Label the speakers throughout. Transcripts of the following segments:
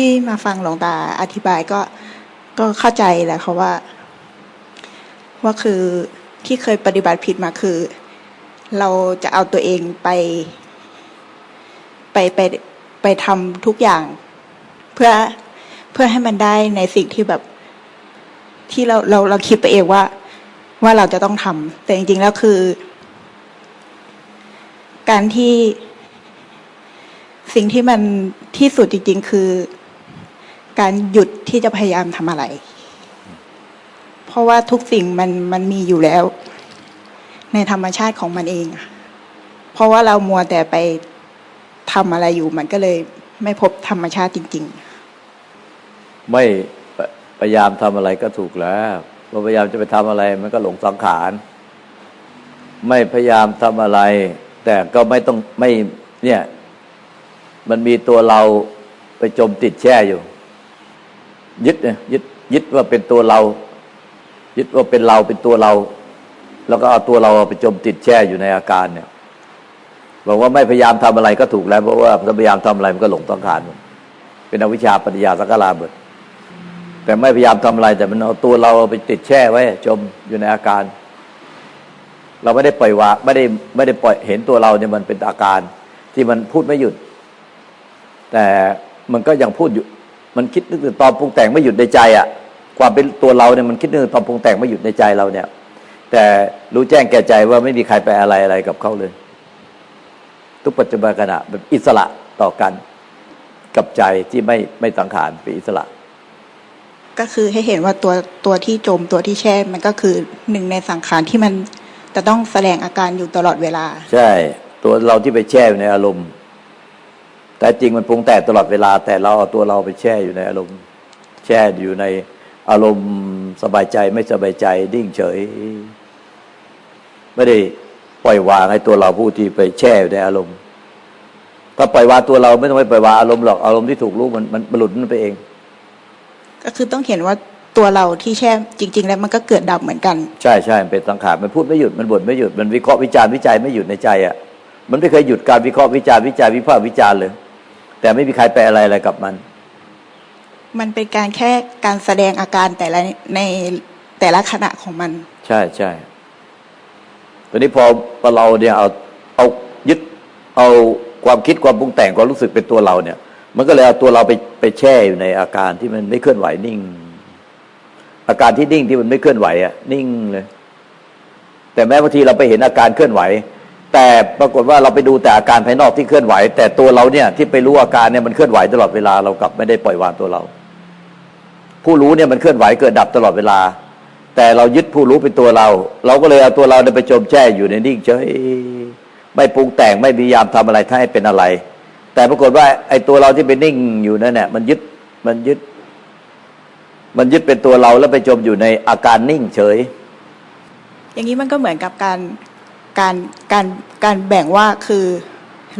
Speaker 1: ที่มาฟังหลวงตาอธิบายก็ก็เข้าใจแหละค่ะว่า ว่าคือที่เคยปฏิบัติผิดมาคือ เราจะเอาตัวเองไป ไปไปไปทำทุกอย่าง เพื่อเพื่อให้มันได้ในสิ่งที่แบบ ที่เราเราเราคิดไปเองว่า ว่าเราจะต้องทำแต่จริงๆแล้วคือ การที่สิ่งที่มันที่สุดจริง ๆ คือ การหยุดที่จะพยายามทำอะไร เพราะว่าทุกสิ่งมันมันมีอยู่แล้ว ในธรรมชาติของมันเองเพราะว่าเรามัวแต่ไปทำอะไรอยู่มันก็เลยไม่พบธรรมชาติจริง ๆ
Speaker 2: ไม่พพยายามทำอะไรก็ถูกแล้วเราพยายามจะไปทำอะไร มันก็หลงสังขาร ไม่พยายามทำอะไร แต่ก็ไม่ต้องไม่เนี่ย มันมีตัวเราไปจมติดแช่อยู่ ยึดเนี่ยยึดยึดว่าเป็นตัวเรา ยึดว่าเป็นเราเป็นตัวเรา แล้วก็เอาตัวเราไปจมติดแช่อยู่ในอาการเนี่ยบอกว่าไม่พยายามทำอะไรก็ถูกแล้วเพราะว่าพยายามทำอะไรมันก็หลงสังขารเป็นอวิชชาปัญญาสังขาราหมดแต่ไม่พยายามทำอะไร แต่มันเอาตัวเราไปติดแช่ไว้ จมอยู่ในอาการ เราไม่ได้ปล่อยวางไม่ได้ไม่ได้ปล่อยเห็นตัวเราเนี่ยมันเป็นอาการ ที่มันพูดไม่หยุด แต่มันก็ยังพูดอยู่ มันคิดนึกถึงตอนปรุงแต่งไม่หยุดในใจอะ่ะความเป็นตัวเราเนี่ยมันคิดนึกถึงตอนปรุงแต่งไม่หยุดในใจเราเนี่ย แต่รู้แจ้งแก่ใจว่าไม่มีใครไปอะไรอะไรกับเขาเลย ทุกปัจจุบันขณะแบบอิสระต่อกันกับใจที่ไม่ไม่สังขารเป็นอิสระ
Speaker 1: ก็คือให้เห็นว่าตัวตัวที่จมตัวที่แช่มันก็คือหนึ่งในสังขารที่มันจะต้องแสดงอาการอยู่ตลอดเวลา
Speaker 2: ใช่ ตัวเราที่ไปแช่อยู่ในอารมณ์ แต่จริงมันปรุงแต่งตลอดเวลา แต่เราเอาตัวเราไปแช่อยู่ในอารมณ์ แช่อยู่ในอารมณ์สบายใจไม่สบายใจดิ้งเฉย ไม่ได้ปล่อยวางให้ตัวเราผู้ที่ไปแช่อยู่ในอารมณ์ ถ้าปล่อยวางตัวเราไม่ต้องไปปล่อยวางอารมณ์หรอกอารมณ์ที่ถูกรู้มันมันมันหลุดมันไปเอง
Speaker 1: ก็คือต้องเห็นว่าตัวเราที่แช่จริง ๆ แล้วมันก็เกิดดับเหมือนกัน
Speaker 2: ใช่ใช่มันเป็นสังขารมันพูดไม่หยุดมันบ่นไม่หยุดมันวิเคราะห์วิจารณ์วิจัยไม่หยุดในใจอะมันไม่เคยหยุดการวิเคราะห์วิจารณ์วิจัยวิพากษ์วิจารณ์เลย แต่ไม่มีใครไปอะไรอะไรกับมัน
Speaker 1: มันเป็นการแค่การแสดงอาการแต่ละในแต่ละขณะของมัน
Speaker 2: ใช่ใช่ตอนนี้พอพอเราเนี่ยเอาเอายึดเอาความคิดความปรุงแต่งความรู้สึกเป็นตัวเราเนี่ย มันก็เลยเอาตัวเราไปไปแช่อยู่ในอาการที่มันไม่เคลื่อนไหวนิ่ง อาการที่นิ่งที่มันไม่เคลื่อนไหวอะนิ่งเลย แต่แม้บางทีเราไปเห็นอาการเคลื่อนไหว แต่ปรากฏว่าเราไปดูแต่อาการภายนอกที่เคลื่อนไหว แต่ตัวเราเนี่ยที่ไปรู้อาการเนี่ยมันเคลื่อนไหวตลอดเวลาเรากลับไม่ได้ปล่อยวางตัวเรา ผู้รู้เนี่ยมันเคลื่อนไหวเกิดดับตลอดเวลา แต่เรายึดผู้รู้เป็นตัวเรา เราก็เลยเอาตัวเราไปจมแช่อยู่ในนิ่งเฉยไม่ปรุงแต่งไม่พยายามทำอะไรถ้าให้เป็นอะไร แต่ปรากฏว่าไอ้ตัวเราที่ไปนิ่งอยู่นั่นเนี่ยมันยึดมันยึด มันยึดเป็นตัวเราแล้วไปจมอยู่ในอาการนิ่งเฉย
Speaker 1: อย่างนี้มันก็เหมือนกับการ การการการแบ่งว่าคือ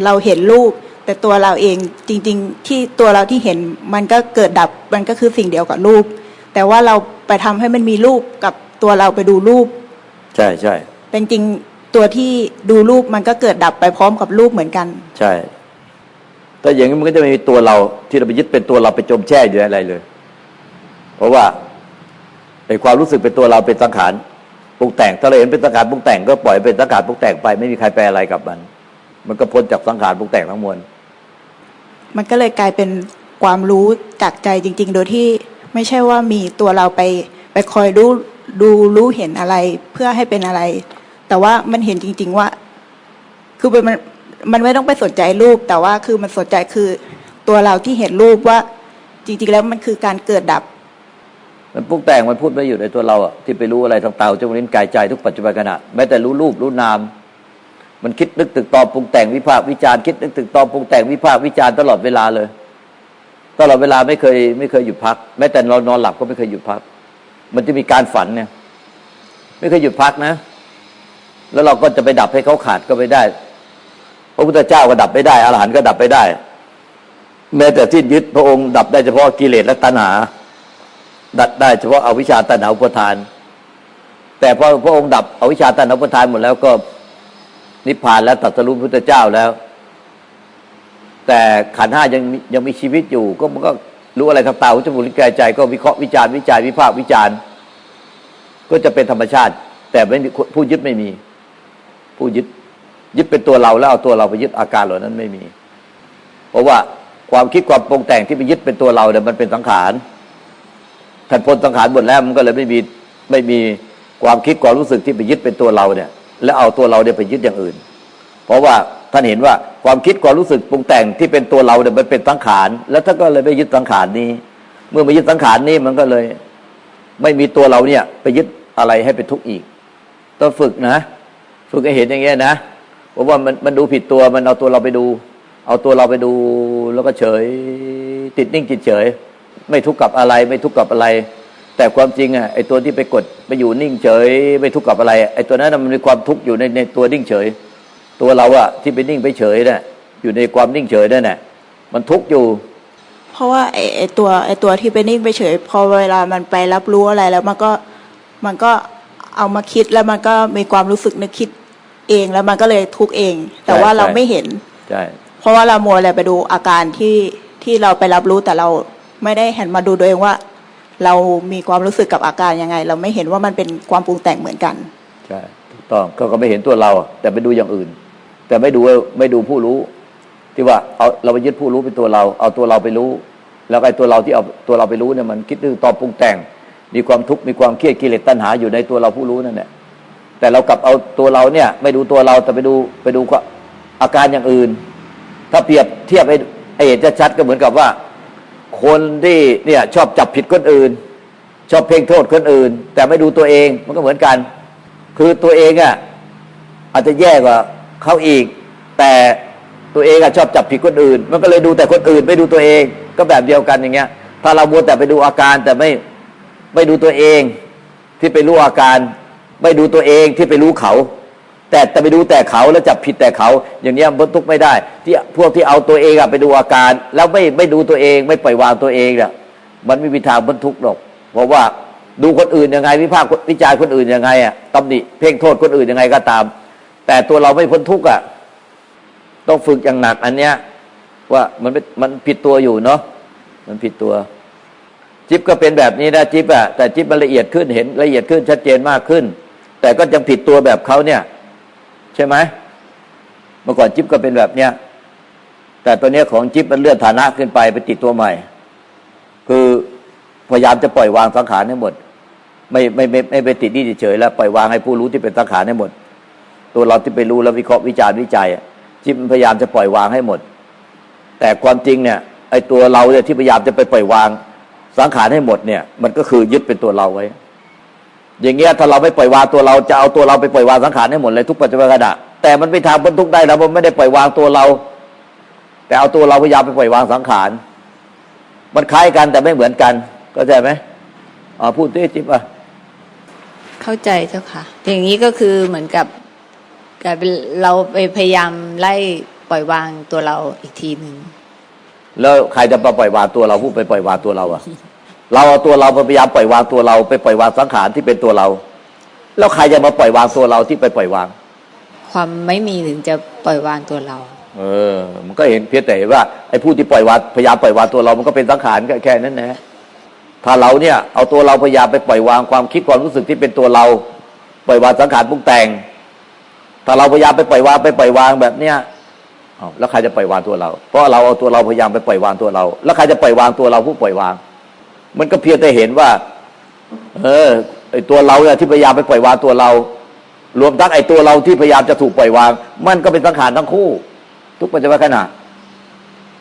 Speaker 1: เราเห็นรูป แต่ตัวเราเองจริง ๆ ที่ตัวเราที่เห็นมันก็เกิดดับมันก็คือสิ่งเดียวกับรูป แต่ว่าเราไปทำให้มันมีรูปกับตัวเราไปดูรูป
Speaker 2: ใช่ใช่
Speaker 1: แต่จริงๆตัวที่ดูรูปมันก็เกิดดับไปพร้อมกับรูปเหมือนกัน
Speaker 2: ใช่แต่อย่างนี้มันก็จะไม่มีตัวเราที่เราไปยึดเป็นตัวเราไปจมแช่อยู่ในอะไรเลย เพราะว่าไอ้ความรู้สึกเป็นตัวเราเป็นสังขาร ปรุงแต่งถ้าเราเห็นเป็นสังขารปรุงแต่งก็ปล่อยเป็นสังขารปรุงแต่งไป ไม่มีใครแปลอะไรกับมัน มันก็พ้นจากสังขารปรุงแต่งทั้งมวล
Speaker 1: มันก็เลยกลายเป็นความรู้จากใจจริง ๆ โดยที่ไม่ใช่ว่ามีตัวเราไปไปคอยรู้ดูรู้เห็นอะไรเพื่อให้เป็นอะไร แต่ว่ามันเห็นจริง ๆว่า คือมันมันไม่ต้องไปสนใจรูป แต่ว่าคือมันสนใจคือตัวเราที่เห็นรูปว่าจริง ๆ แล้วมันคือการเกิดดับ
Speaker 2: มันปรุงแต่งมันพูดไม่อยู่ในตัวเราอะที่ไปรู้อะไรต่างๆจงลิ้นกายใจทุกปัจจุบันขณะแม้แต่รู้รูปรู้นาม มันคิดนึกตึกตอบปรุงแต่งวิพากษ์วิจารณ์คิดนึกตึกตอบปรุงแต่งวิพากษ์วิจารณ์ตลอดเวลาเลย ตลอดเวลาไม่เคยไม่เคยหยุดพัก แม้แต่เรานอนหลับก็ไม่เคยหยุดพัก มันจะมีการฝันเนี่ย ไม่เคยหยุดพักนะ แล้วเราก็จะไปดับให้เขาขาดก็ไม่ได้พระพุทธเจ้าก็ดับไม่ได้อรหันต์ก็ดับไม่ได้ แม้แต่ที่ยึดพระองค์ดับได้เฉพาะกิเลสและตัณหา ดับได้เฉพาะอาวิชชาตัณหาอุปทาน แต่พอพระองค์ดับอวิชชาตัณหาอุปทานหมดแล้วก็นิพพานแล้วตรัสรู้พระพุทธเจ้าแล้ว แต่ขันห้ายังยังมีชีวิตอยู่ ก็มันก็รู้อะไรทางตาหูจมูกลิ้นกายใจ ก็วิเคราะห์วิจารณ์วิจัยวิพากษ์วิจารณ์ ก็จะเป็นธรรมชาติ แต่ไม่มีผู้ยึดไม่มี ผู้ยึดยึดเป็นตัวเราแล้วเอาตัวเราไปยึดอาการเหล่านั้นไม่มี เพราะว่าความคิดความปรุงแต่งที่ไปยึดเป็นตัวเราเนี่ยมันเป็นสังขาร ถ้าพ้นสังขารหมดแล้วมันก็เลยไม่มีไม่มีความคิดความรู้สึกที่ไปยึดเป็นตัวเราเนี่ย แล้วเอาตัวเราเนี่ยไปยึดอย่างอื่น เพราะว่าท่านเห็นว่าความคิดความรู้สึกปรุงแต่งที่เป็นตัวเราเนี่ยมันเป็นสังขาร แล้วท่านก็เลยไม่ยึดสังขารนี้ เมื่อไม่ยึดสังขารนี้มันก็เลย ไม่มีตัวเราเนี่ยไปยึดอะไรให้เป็นทุกข์อีกต้องฝึกนะ ฝึกให้เห็นอย่างเงี้ยนะเพราะว่ามันมันดูผิดตัวมันเอาตัวเราไปดู เอาตัวเราไปดูแล้วก็เฉย ติดนิ่งจิตเฉย ไม่ทุกข์กับอะไร ไม่ทุกข์กับอะไร แต่ความจริงอะไอ้ตัวที่ไปกดไปอยู่นิ่งเฉย ไม่ทุกข์กับอะไรไอ้ตัวนั้นนะมันมีความทุกข์อยู่ในในตัวนิ่งเฉย ตัวเราอะที่ไปนิ่งไปเฉยเนี่ยอยู่ในความนิ่งเฉยนั่นแหละมันทุกข์อยู่
Speaker 1: เพราะว่าไอ้ไอ้ตัวไอ้ตัวที่ไปนิ่งไปเฉย พอเวลามันไปรับรู้อะไรแล้วมันก็มันก็เอามาคิดแล้วมันก็มีความรู้สึกนึกคิดเองแล้วมันก็เลยทุกข์เอง แต่ว่า
Speaker 2: ใช่
Speaker 1: เรา
Speaker 2: ใช่
Speaker 1: ไม่เห็น
Speaker 2: ใช่
Speaker 1: เพราะว่าเรามัวอะไรไปดูอาการที่ที่เราไปรับรู้แต่เรา ไม่ได้หันมาดูตัวเองว่า เรามีความรู้สึกกับอาการยังไง เราไม่เห็นว่ามันเป็นความปรุงแต่งเหมือนกัน
Speaker 2: ใช่ถูกต้องก็ไม่เห็นตัวเรา แต่ไปดูอย่างอื่น แต่ไม่ดูไม่ดูผู้รู้ ที่ว่าเอาเราไปยึดผู้รู้เป็นตัวเรา เอาตัวเราไปรู้ แล้วไอ้ตัวเราที่เอาตัวเราไปรู้เนี่ยมันคิดนึกตอบปรุงแต่ง มีความทุกข์มีความเครียดกิเลสตัณหาอยู่ในตัวเราผู้รู้นั่นแหละแต่เรากลับเอาตัวเราเนี่ย ไม่ดูตัวเราแต่ไปดูไปดูอาการอย่างอื่น ถ้าเปรียบเทียบไอ้ไอ้เห็นชัดๆก็เหมือนกับว่า คนที่เนี่ยชอบจับผิดคนอื่น ชอบเพ่งโทษคนอื่น แต่ไม่ดูตัวเองมันก็เหมือนกัน คือตัวเองอะอาจจะแย่กว่าเขาอีก แต่ตัวเองอะชอบจับผิดคนอื่น มันก็เลยดูแต่คนอื่นไม่ดูตัวเอง ก็แบบเดียวกันอย่างเงี้ย ถ้าเรามัวแต่ไปดูอาการแต่ไม่ไม่ดูตัวเอง ที่ไปรู้อาการ ไม่ดูตัวเองที่ไปรู้เขา แต่แต่ไปดูแต่เขาแล้วจับผิดแต่เขา อย่างเนี้ยพ้นทุกไม่ได้ ที่พวกที่เอาตัวเองอะไปดูอาการ แล้วไม่ไม่ดูตัวเองไม่ปล่อยวางตัวเองเนี่ยมันไม่มีทางพ้นทุกหรอก เพราะว่าดูคนอื่นยังไงวิพากษ์วิจารณ์คนอื่นยังไงอะตำหนิเพ่งโทษคนอื่นยังไงก็ตาม แต่ตัวเราไม่พ้นทุกข์อะต้องฝึกอย่างหนักอันเนี้ยว่ามันเป็นมันผิดตัวอยู่เนาะมันผิดตัว จิ๊บก็เป็นแบบนี้นะจิ๊บอะแต่จิ๊บมันละเอียดขึ้นเห็นละเอียดขึ้นชัดเจนมากขึ้น แต่ก็ยังผิดตัวแบบเขาเนี่ย ใช่ไหมเมื่อก่อนจิ๊บก็เป็นแบบเนี้ยแต่ตัวเนี้ยของจิ๊บมันเลื่อนฐานะขึ้นไปไปติดตัวใหม่ คือพยายามจะปล่อยวางสังขารให้หมด ไม่ไม่ไม่ไม่ไปติดนี่เฉยแล้วปล่อยวางให้ผู้รู้ที่เป็นสังขารให้หมด ตัวเราที่ไปรู้แล้ววิเคราะห์วิจารณ์วิจัยจิ๊บพยายามจะปล่อยวางให้หมด แต่ความจริงเนี่ยไอ้ตัวเราเนี่ยที่พยายามจะไปปล่อยวางสังขารให้หมดเนี่ย มันก็คือยึดเป็นตัวเราไว้ อย่างเงี้ยถ้าเราไม่ปล่อยวางตัวเราจะเอาตัวเราไปปล่อยวางสังขารให้หมดเลยทุกปัจจุบันขณะแต่มันไม่ทางบรรทุกได้แล้วมันไม่ได้ปล่อยวางตัวเรา แต่เอาตัวเราพยายามไปปล่อยวางสังขาร มันคล้ายกันแต่ไม่เหมือนกันเข้าใจไหมอ๋อพูดที่จิ๊บอะ
Speaker 3: เข้าใจเจ้าค่ะ อย่างนี้ก็คือเหมือนกับกลายเป็นเราไปพยายามไล่ปล่อยวางตัวเราอีกทีหนึ่ง
Speaker 2: แล้วใครจะมาปล่อยวางตัวเราพูดไปปล่อยวางตัวเราอะ เราเอาตัวเราไปพยายามปล่อยวางตัวเรา ไปปล่อยวางสังขารที่เป็นตัวเรา แล้วใครจะมาปล่อยวางตัวเราที่ไปปล่อยวาง
Speaker 3: ความไม่มีถึงจะปล่อยวางตัวเรา
Speaker 2: เออ มันก็เห็นเพียงแต่เห็นว่าไอ้ผู้ที่ปล่อยวางพยายามปล่อยวางตัวเรา มันก็เป็นสังขารแค่แค่นั้นนะถ้าเราเนี่ยเอาตัวเราพยายามไปปล่อยวางความคิดความรู้สึกที่เป็นตัวเรา ปล่อยวางสังขารปรุงแต่ง ถ้าเราพยายามไปปล่อยวางไปปล่อยวางแบบเนี้ยอ้าวแล้วใครจะปล่อยวางตัวเรา เพราะเราเอาตัวเราพยายามไปปล่อยวางตัวเรา แล้วใครจะปล่อยวางตัวเราผู้ปล่อยวาง มันก็เพียงแต่เห็นว่า เออไอ้ตัวเราเนี่ยที่พยายามไปปล่อยวางตัวเรา รวมทั้งไอ้ตัวเราที่พยายามจะถูกปล่อยวาง มันก็เป็นสังขารทั้งคู่ ทุกปัจจุบันขณะ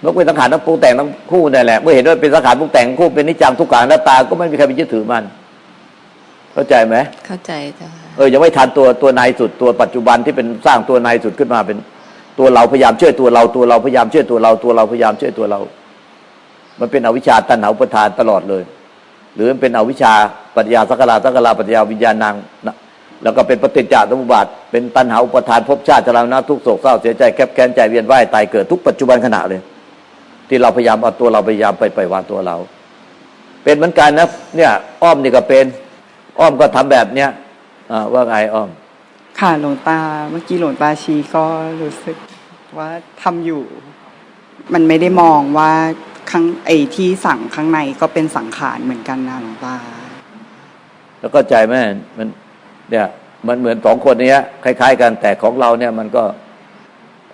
Speaker 2: นกเป็นสังขารทั้งปรุงแต่งทั้งคู่นั่นแหละเมื่อเห็นว่าเป็นสังขารปรุงแต่งทั้งคู่เป็นนิจจังทุกขังหน้าตา ก็ไม่มีใครไปยึดถือมัน เข้าใจไหม
Speaker 3: เข้าใจเจ้าค่ะ
Speaker 2: เออยังไม่ทันตัวตัวในสุดตัวปัจจุบันที่เป็นสร้างตัวในสุดขึ้นมาเป็น ตัวเราพยายามช่วยตัวเราตัวเราพยายามช่วยตัวเราตัวเราพยายามช่วยตัวเรา มันเป็นอวิชชาตัณหาอุปทานตลอดเลย หรือมันเป็นอวิชชาปัญญาสักการะสักการะปัญญาวิญญาณังนะแล้วก็เป็นปฏิจจสมุปบาทเป็นตัณหาอุปทานภพชาติชรานะทุกโศกเศร้าเสียใจแคบแค้นใจเวียนว่ายตายเกิดทุกปัจจุบันขณะเลย ที่เราพยายามเอาตัวเราพยายามไปปล่อยวางตัวเรา เป็นเหมือนกันนะเนี่ยอ้อมนี่ก็เป็น อ้อมก็ทำแบบเนี้ยว่าไงอ้อม
Speaker 4: ค่ะหลวงตาเมื่อกี้หลวงตาชีก็รู้สึกว่าทำอยู่ มันไม่ได้มองว่า ข้างไอ้ที่สั่งข้างในก็เป็นสังขารเหมือนกันนะหลวงตา
Speaker 2: แล้วก็ใจไหมมันเนี่ยมันเหมือนสองคนเนี้ยคล้าย ๆ กันแต่ของเราเนี่ยมันก็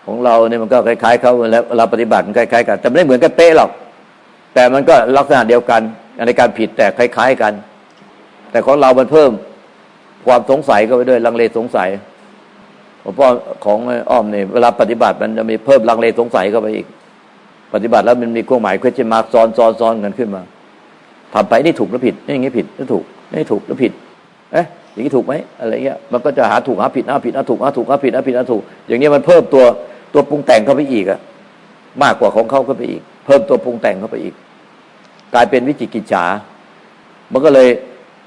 Speaker 2: ของเราเนี่ยมันก็คล้าย ๆเขาแล้วเราปฏิบัติมันคล้ายๆกันแต่ไม่ได้เหมือนกันเป๊ะหรอก แต่มันก็ลักษณะเดียวกันในการผิดแต่คล้าย ๆกัน แต่ของเรามันเพิ่มความสงสัยเข้าไปด้วยลังเลสงสัยผมว่าของอ้อมเนี่ยเวลาปฏิบัติมันจะมีเพิ่มลังเลสงสัยเข้าไปอีก ปฏิบัติแล้วมันมีเครื่องหมาย question mark ซ้อนซ้อนซ้อนกันขึ้นมาทำไปนี่ถูกหรือผิดนี่อย่างนี้ผิดนี่ถูกนี่ถูกหรือผิดเอ๊ะอย่างนี้ถูกไหมอะไรเงี้ยมันก็จะหาถูกหาผิดหาผิดหาถูกหาถูกหาผิดหาผิดหาถูก อย่างนี้มันเพิ่มตัวตัวปรุงแต่งเข้าไปอีกอะมากกว่าของเขาเข้าไปอีก เพิ่มตัวปรุงแต่งเข้าไปอีก กลายเป็นวิจิกิจฉา มันก็เลย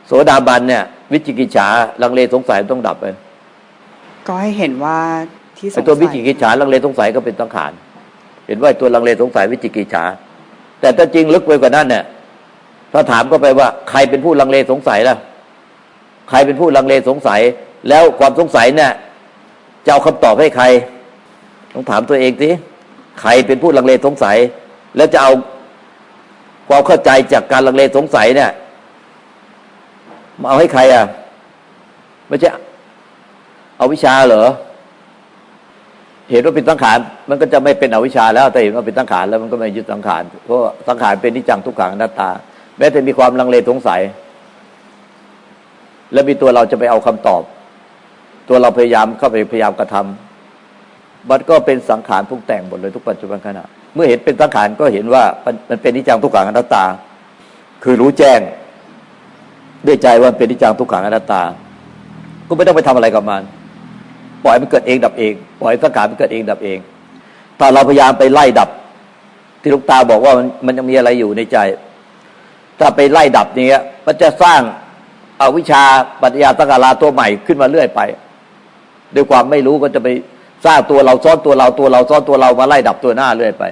Speaker 2: โสดาบันเนี่ย วิจิกิจฉาลังเลสงสัยต้องดับไป
Speaker 4: ก็ให้เห็นว่าที่ส
Speaker 2: ไอ้
Speaker 4: ง
Speaker 2: ตัววิ
Speaker 4: สั
Speaker 2: จิ
Speaker 4: ย
Speaker 2: กิจฉาลังเลสงสัยก็เป็นสังขาร เห็นว่าไอ้ตัวลังเลสงสัยวิจิกิจฉาแต่ถ้าจริงลึกไปกว่านั้นเนี่ยถ้าถามก็ไปว่าใครเป็นผู้ลังเลสงสัยล่ะ ใครเป็นผู้ลังเลสงสัย แล้วความสงสัยเนี่ยจะเอาคำตอบให้ใคร ต้องถามตัวเองสิใครเป็นผู้ลังเลสงสัย แล้วจะเอาความเข้าใจจากการลังเลสงสัยเนี่ยมาเอาให้ใครอะ ไม่ใช่เอาวิชาเหรอ เห็นว่าเป็นสังขาร มันก็จะไม่เป็นอวิชชาแล้วแต่เห็นว่าเป็นสังขารแล้วมันก็ไม่ยึดสังขารเพราะสังขารเป็นนิจังทุกขังอนัตตา แม้แต่มีความลังเลสงสัย แล้วมีตัวเราจะไปเอาคำตอบ ตัวเราพยายามเข้าไปพยายามกระทำมันก็เป็นสังขารปรุงแต่งหมดเลยทุกปัจจุบันขณะ เมื่อเห็นเป็นสังขารก็เห็นว่ามันเป็นนิจังทุกขังอนัตตา คือรู้แจ้ง ด้วยใจว่าเป็นนิจจังทุกขังอนัตตา ก็ไม่ต้องไปทำอะไรกับมัน ปล่อยมันเกิดเองดับเอง ปล่อยสังขารมันเกิดเองดับเอง ถ้าเราพยายามไปไล่ดับ ที่ลูกตาบอกว่ามันมันยังมีอะไรอยู่ในใจ ถ้าไปไล่ดับอย่างเงี้ย มันจะสร้างอาวิชชาปัญญาสังขาราตัวใหม่ขึ้นมาเรื่อยไปด้วยความไม่รู้ก็จะไปสร้างตัวเราซ้อนตัวเราตัวเราซ้อนตัวเรามาไล่ดับตัวหน้าเรื่อยไป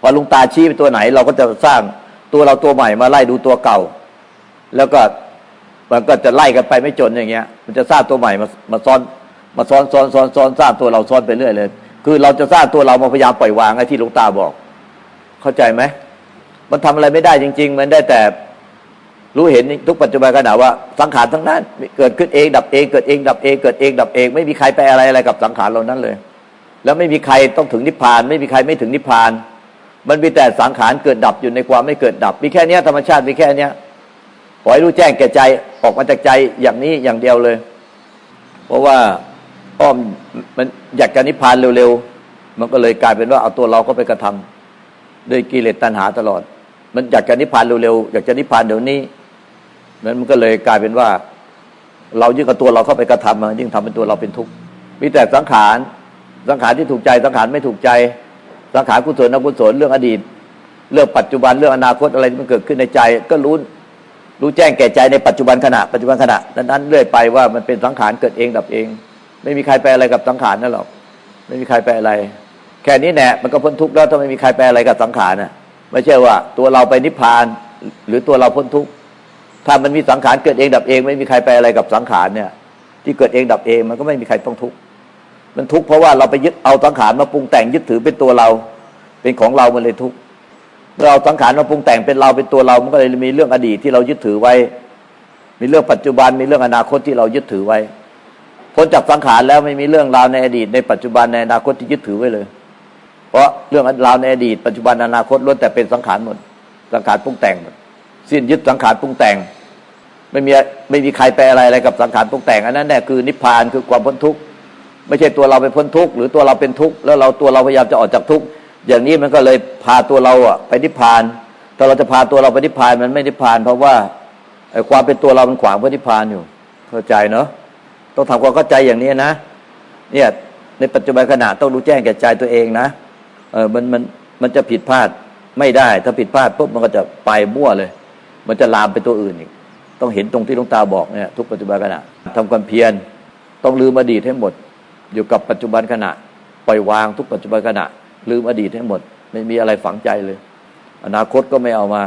Speaker 2: พอลุงตาชี้ไปตัวไหน เราก็จะสร้างตัวเราตัวใหม่มาไล่ดูตัวเก่า แล้วก็มันก็จะไล่กันไปไม่จนอย่างเงี้ย มันจะสร้างตัวใหม่มามาซ้อน มาซ้อนซ้อนซ้อนซ้อนสร้างตัวเราซ้อนไปเรื่อยเลย คือเราจะสร้างตัวเรามาพยายามปล่อยวางไอ้ที่หลวงตาบอก เข้าใจไหมมันทำอะไรไม่ได้จริง ๆ มันได้แต่รู้เห็นทุกปัจจุบันขณะว่าสังขารทั้งนั้น เกิดขึ้นเองดับเองเกิดเองดับเองเกิดเองดับเอง ไม่มีใครไปอะไรอะไรกับสังขารเหล่านั้นเลย แล้วไม่มีใครต้องถึงนิพพาน ไม่มีใครไม่ถึงนิพพาน มันมีแต่สังขารเกิดดับอยู่ในความไม่เกิดดับมีแค่นี้ธรรมชาติมีแค่เนี้ยขอให้รู้แจ้งแก่ใจออกมาจากใจอย่างนี้อย่างเดียวเลย เพราะว่า อ้อมมันอยากจะนิพพานเร็วๆ มันก็เลยกลายเป็นว่าเอาตัวเราก็ไปกระทำด้วยกิเลสตัณหาตลอด มันอยากจะนิพพานเร็วๆ อยากจะนิพพานเดี๋ยวนี้นั้นมันก็เลยกลายเป็นว่า เรายิ่งกับตัวเราเข้าไปกระทำมันยิ่งทำเป็นตัวเราเป็นทุกข์ มีแต่สังขาร สังขารที่ถูกใจ สังขารไม่ถูกใจ สังขารกุศลอกุศลเรื่องอดีต เรื่องปัจจุบัน เรื่องอนาคตอะไรที่มันเกิดขึ้นในใจ ก็รู้รู้แจ้งแก่ใจในปัจจุบันขณะ ปัจจุบันขณะนั้นๆเรื่อยไปว่ามันเป็นสังขารเกิดเองดับเอง ไม่มีใครไปอะไรกับสังขารนั่นหรอก ไม่มีใครไปอะไร แค่นี้แน่มันก็พ้นทุกข์แล้วถ้าไม่มีใครไปอะไรกับสังขารน่ะ ไม่ใช่ว่า ตัวเราไปนิพพาน หรือตัวเราพ้นทุกข์ถ้ามันมีสังขารเกิดเองดับเอง ไม่มีใครไปอะไรกับสังขารเนี่ย ที่เกิดเองดับเองมันก็ไม่มีใครต้องทุกข์มันทุกข์เพราะว่าเราไปยึดเอาสังขารมาปรุงแต่งยึดถือเป็นตัวเรา เป็นของเรามันเลยทุกข์เมื่อเอาสังขารมาปรุงแต่งเป็นเราเป็นตัวเรา มันก็เลยมีเรื่องอดีตที่เรายึดถือไว้ มีเรื่องปัจจุบันมีเรื่องอนาคตที่เรายึดถือไว้ พ้นจากสังขารแล้วไม่มีเรื่องราวในอดีต ในปัจจุบันในอนาคตที่ยึดถือไว้เลย เพราะเรื่องราวในอดีต ปัจจุบันอนาคตล้วนแต่เป็นสังขารหมด สังขารปรุงแต่งหมดสิ้นยึดสังขารปรุงแต่ง ไม่มีไม่มีใครไปอะไรอะไรกับสังขารปรุงแต่งอันนั้นแน่คือนิพพานคือความพ้นทุกข์ไม่ใช่ตัวเราไปพ้นทุกข์หรือตัวเราเป็นทุกข์แล้วเราตัวเราพยายามจะออกจากทุกข์อย่างนี้มันก็เลยพาตัวเราอะไปนิพพานถ้าเราจะพาตัวเราไปนิพพานมันไม่นิพพาน เพราะว่าความเป็นตัวเรามันขวางพระนิพพานอยู่ เข้าใจเนาะ ต้องทำความเข้าใจอย่างนี้นะเนี่ยในปัจจุบันขณะต้องรู้แจ้งแก่ใจตัวเองนะเออมันมันมันจะผิดพลาดไม่ได้ ถ้าผิดพลาดปุ๊บมันก็จะไปมั่วเลย มันจะลามไปตัวอื่นอีก ต้องเห็นตรงที่ลวงตาบอกเนี่ยทุกปัจจุบันขณะทำความเพียรต้องลืมอดีตให้หมด อยู่กับปัจจุบันขณะปล่อยวางทุกปัจจุบันขณะ ลืมอดีตให้หมด ไม่มีอะไรฝังใจเลย อนาคตก็ไม่เอามา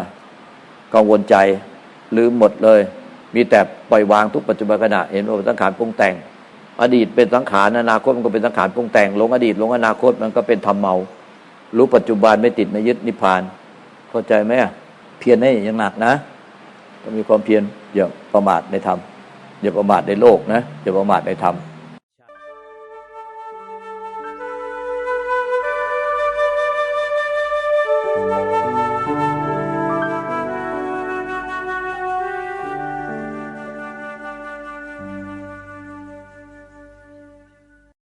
Speaker 2: กังวลใจ ลืมหมดเลย มีแต่ปล่อยวางทุกปัจจุบันขณะเห็นว่าเป็นสังขารปรุงแต่ง อดีตเป็นสังขารอนาคตมันก็เป็นสังขารปรุงแต่งหลงอดีตหลงอนาคตมันก็เป็นธรรมเมา รู้ปัจจุบันไม่ติดไม่ยึดนิพพาน เข้าใจไหมเพียรให้ยังหนักนะต้องมีความเพียรอย่าประมาทในธรรมอย่าประมาทในโลกนะอย่าประมาทในธรรม